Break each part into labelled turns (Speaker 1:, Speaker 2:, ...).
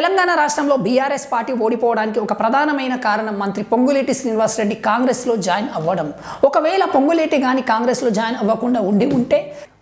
Speaker 1: తెలంగాణ రాష్ట్రంలో BRS party ఓడిపోవడానికి ఒక ప్రధానమైన కారణం మంత్రి పొంగులేటి శ్రీనివాసరెడ్డి కాంగ్రెస్లో జాయిన్ అవ్వడం. ఒకవేళ పొంగులేటి కానీ కాంగ్రెస్లో జాయిన్ అవ్వకుండా ఉండి ఉంటే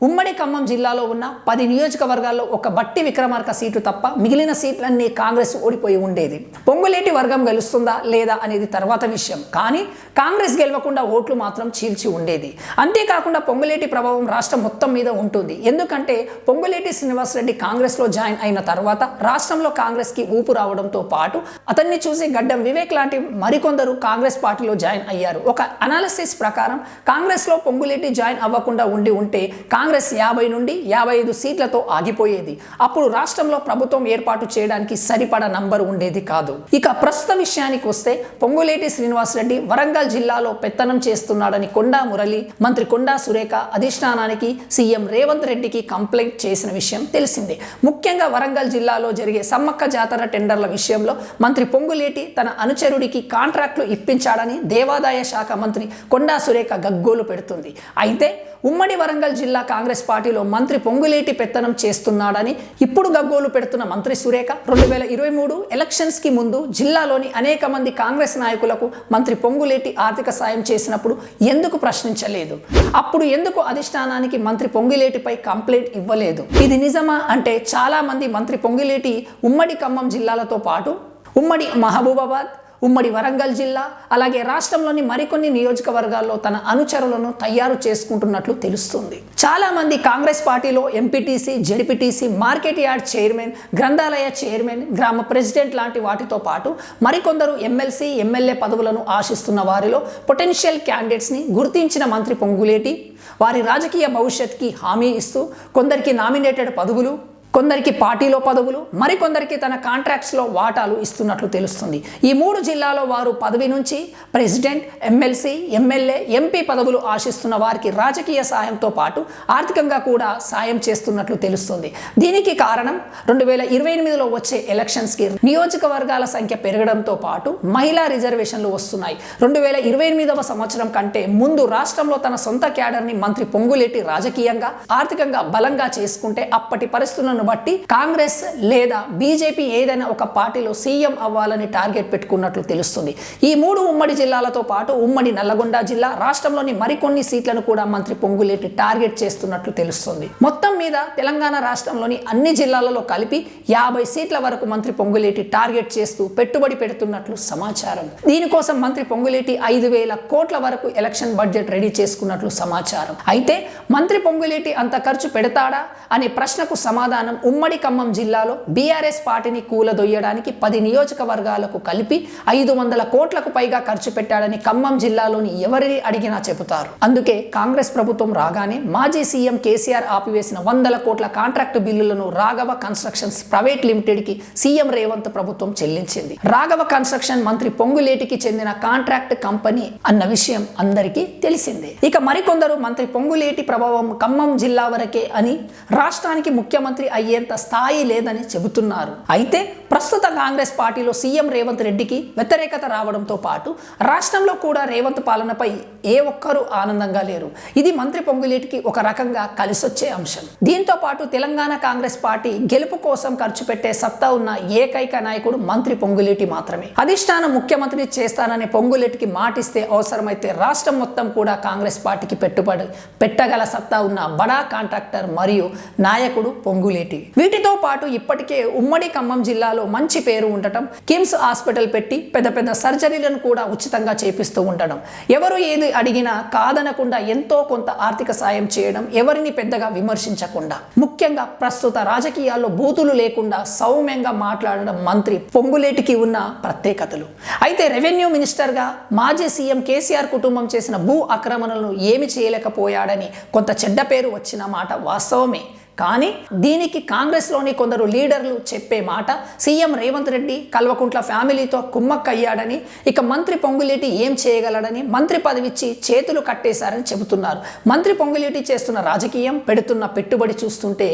Speaker 1: ఉమ్మడి ఖమ్మం జిల్లాలో ఉన్న పది నియోజకవర్గాల్లో ఒక బట్టి విక్రమార్క సీటు తప్ప మిగిలిన సీట్లన్నీ కాంగ్రెస్ ఓడిపోయి ఉండేది. పొంగులేటి వర్గం గెలుస్తుందా లేదా అనేది తర్వాత విషయం. కానీ కాంగ్రెస్ గెలవకుండా ఓట్లు మాత్రం చీల్చి ఉండేది. అంతేకాకుండా పొంగులేటి ప్రభావం రాష్ట్రం మొత్తం మీద ఉంటుంది. ఎందుకంటే పొంగులేటి శ్రీనివాసరెడ్డి కాంగ్రెస్లో జాయిన్ అయిన తర్వాత రాష్ట్రంలో కాంగ్రెస్కి ఊపు రావడంతో పాటు అతన్ని చూసి గడ్డం వివేక్ లాంటి మరికొందరు కాంగ్రెస్ పార్టీలో జాయిన్ అయ్యారు. ఒక అనాలిసిస్ ప్రకారం కాంగ్రెస్లో పొంగులేటి జాయిన్ అవ్వకుండా ఉండి ఉంటే కాంగ్రెస్ కాంగ్రెస్ యాభై నుండి యాభై ఐదు సీట్లతో ఆగిపోయేది. అప్పుడు రాష్ట్రంలో ప్రభుత్వం ఏర్పాటు చేయడానికి సరిపడ నంబర్ ఉండేది కాదు. ఇక ప్రస్తుత విషయానికి వస్తే పొంగులేటి శ్రీనివాసరెడ్డి వరంగల్ జిల్లాలో పెత్తనం చేస్తున్నాడని కొండా మురళి మంత్రి కొండా సురేఖ అధిష్టానానికి సీఎం రేవంత్ రెడ్డికి కంప్లైంట్ చేసిన విషయం తెలిసిందే. ముఖ్యంగా వరంగల్ జిల్లాలో జరిగే సమ్మక్క జాతర టెండర్ల విషయంలో మంత్రి పొంగులేటి తన అనుచరుడికి కాంట్రాక్టులు ఇప్పించాడని దేవాదాయ శాఖ మంత్రి కొండా సురేఖ గగ్గోలు పెడుతుంది. అయితే ఉమ్మడి వరంగల్ జిల్లా కాంగ్రెస్ పార్టీలో మంత్రి పొంగులేటి పెత్తనం చేస్తున్నాడని ఇప్పుడు గగ్గోలు పెడుతున్న మంత్రి సురేఖ. రెండు వేల ఇరవై మూడు ఎలక్షన్స్కి ముందు జిల్లాలోని అనేక మంది కాంగ్రెస్ నాయకులకు మంత్రి పొంగులేటి ఆర్థిక సాయం చేసినప్పుడు ఎందుకు ప్రశ్నించలేదు? అప్పుడు ఎందుకు అధిష్టానానికి మంత్రి పొంగులేటిపై కంప్లైంట్ ఇవ్వలేదు? ఇది నిజమా అంటే చాలామంది మంత్రి పొంగులేటి ఉమ్మడి ఖమ్మం జిల్లాలతో పాటు ఉమ్మడి మహబూబాబాద్ ఉమ్మడి వరంగల్ జిల్లా అలాగే రాష్ట్రంలోని మరికొన్ని నియోజకవర్గాల్లో తన అనుచరులను తయారు చేసుకుంటున్నట్లు తెలుస్తుంది. చాలా మంది కాంగ్రెస్ పార్టీలో MPTC ZPTC market yard chairman గ్రంథాలయ చైర్మన్ గ్రామ ప్రెసిడెంట్ లాంటి వాటితో పాటు మరికొందరు ఎమ్మెల్సీ ఎమ్మెల్యే పదవులను ఆశిస్తున్న వారిలో పొటెన్షియల్ క్యాండిడేట్స్ని గుర్తించిన మంత్రి పొంగులేటి వారి రాజకీయ భవిష్యత్కి హామీ ఇస్తూ కొందరికి నామినేటెడ్ పదవులు కొందరికి పార్టీలో పదవులు మరికొందరికి తన కాంట్రాక్ట్స్లో వాటాలు ఇస్తున్నట్లు తెలుస్తుంది. ఈ మూడు జిల్లాలో వారు పదవి నుంచి ప్రెసిడెంట్ ఎమ్మెల్సీ ఎమ్మెల్యే ఎంపీ పదవులు ఆశిస్తున్న వారికి రాజకీయ సాయంతో పాటు ఆర్థికంగా కూడా సాయం చేస్తున్నట్లు తెలుస్తుంది. దీనికి కారణం రెండు వేల ఇరవై ఎనిమిదిలో వచ్చే ఎలక్షన్స్కి నియోజకవర్గాల సంఖ్య పెరగడంతో పాటు మహిళా రిజర్వేషన్లు వస్తున్నాయి. రెండు వేల ఇరవై ఎనిమిదవ సంవత్సరం కంటే ముందు రాష్ట్రంలో తన సొంత క్యాడర్ని మంత్రి పొంగులేటి రాజకీయంగా ఆర్థికంగా బలంగా చేసుకుంటే అప్పటి పరిస్థితులను బట్టి కాంగ్రెస్ లేదా బీజేపీ ఏదైనా ఒక పార్టీలో సీఎం అవ్వాలని టార్గెట్ పెట్టుకున్నట్లు తెలుస్తుంది. ఈ మూడు ఉమ్మడి జిల్లాలతో పాటు ఉమ్మడి నల్లగొండ జిల్లా రాష్ట్రంలోని మరికొన్ని సీట్లను కూడా మంత్రి పొంగులేటి టార్గెట్ చేస్తున్నట్లు తెలుస్తుంది. మొత్తం మీద తెలంగాణ రాష్ట్రంలోని అన్ని జిల్లాలలో కలిపి యాభై సీట్ల వరకు మంత్రి పొంగులేటి టార్గెట్ చేస్తూ పెట్టుబడి పెడుతున్నట్లు సమాచారం. దీనికోసం మంత్రి పొంగులేటి ఐదు వేల కోట్ల వరకు ఎలక్షన్ బడ్జెట్ రెడీ చేసుకున్నట్లు సమాచారం. అయితే మంత్రి పొంగులేటి అంత ఖర్చు పెడతాడా? అనే ప్రశ్నకు సమాధానం ఉమ్మడి ఖమ్మం జిల్లాలో బీఆర్ఎస్ పార్టీని కూలదొయ్యడానికి పది నియోజకవర్గాలకు కలిపి ఐదు వందల కోట్లకు పైగా ఖర్చు పెట్టాడని ఖమ్మం జిల్లాలోని ఎవరిని అడిగినా చెబుతారు. అందుకే కాంగ్రెస్ ప్రభుత్వం రాగానే మాజీ సీఎం కేసీఆర్ ఆపివేసిన వందల కోట్ల కాంట్రాక్టు బిల్లులను రాఘవ కన్స్ట్రక్షన్స్ ప్రైవేట్ లిమిటెడ్కి సీఎం రేవంత్ ప్రభుత్వం చెల్లించింది. రాఘవ కన్స్ట్రక్షన్ మంత్రి పొంగులేటికి చెందిన కాంట్రాక్ట్ కంపెనీ అన్న విషయం అందరికీ తెలిసిందే. ఇక మరికొందరు మంత్రి పొంగులేటి ప్రభావం ఖమ్మం జిల్లా వరకే అని రాష్ట్రానికి ముఖ్యమంత్రి అయ్యేంత స్థాయి లేదని చెబుతున్నారు. అయితే ప్రస్తుత కాంగ్రెస్ పార్టీలో సీఎం రేవంత్ రెడ్డికి వ్యతిరేకత రావడంతో పాటు రాష్ట్రంలో కూడా రేవంత్ పాలనపై ఏ ఒక్కరూ ఆనందంగా లేరు. ఇది మంత్రి పొంగులేటికి ఒక రకంగా కలిసొచ్చే అంశం. దీంతో పాటు తెలంగాణ కాంగ్రెస్ పార్టీ గెలుపు కోసం ఖర్చు పెట్టే సత్తా ఉన్న ఏకైక నాయకుడు మంత్రి పొంగులేటి మాత్రమే. అధిష్టానం ముఖ్యమంత్రి చేస్తానని పొంగులేటికి మాటిస్తే అవసరమైతే రాష్ట్రం మొత్తం కూడా కాంగ్రెస్ పార్టీకి పెట్టుబడి పెట్టగల సత్తా ఉన్న బడా కాంట్రాక్టర్ మరియు నాయకుడు పొంగులేటి. వీటితో పాటు ఇప్పటికే ఉమ్మడి ఖమ్మం జిల్లాలో మంచి పేరు ఉండటం కిమ్స్ హాస్పిటల్ పెట్టి పెద్ద పెద్ద సర్జరీలను కూడా ఉచితంగా చేపిస్తూ ఉండడం. ఎవరు ఏది అడిగినా కాదనకుండా ఎంతో కొంత ఆర్థిక సాయం చేయడం ఎవరిని పెద్దగా విమర్శించకుండా. ముఖ్యంగా ప్రస్తుత రాజకీయాల్లో బూతులు లేకుండా సౌమ్యంగా మాట్లాడడం మంత్రి పొంగులేటికి ఉన్న ప్రత్యేకతలు. అయితే రెవెన్యూ మినిస్టర్గా మాజీ సీఎం కేసీఆర్ కుటుంబం చేసిన భూ ఆక్రమణలను ఏమి చేయలేకపోయాడని కొంత చెడ్డ పేరు వచ్చిన మాట వాస్తవమే. కానీ దీనికి కాంగ్రెస్లోని కొందరు లీడర్లు చెప్పే మాట సీఎం రేవంత్ రెడ్డి కల్వకుంట్ల ఫ్యామిలీతో కుమ్మక్కయ్యాడని ఇక మంత్రి పొంగులేటి ఏం చేయగలడని మంత్రి పదవిచ్చి చేతులు కట్టేశారని చెబుతున్నారు. మంత్రి పొంగులేటి చేస్తున్న రాజకీయం పెడుతున్న పెట్టుబడి చూస్తుంటే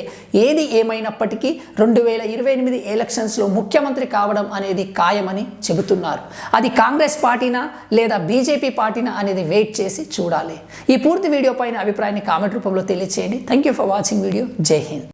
Speaker 1: ఏది ఏమైనప్పటికీ రెండు వేల ఇరవై ఎనిమిది ఎలక్షన్స్లో ముఖ్యమంత్రి కావడం అనేది ఖాయమని చెబుతున్నారు. అది కాంగ్రెస్ పార్టీనా లేదా బీజేపీ పార్టీనా అనేది వెయిట్ చేసి చూడాలి. ఈ పూర్తి వీడియో పైన అభిప్రాయాన్ని కామెంట్ రూపంలో తెలియచేయండి. Thank you for watching video. జై aconsejen.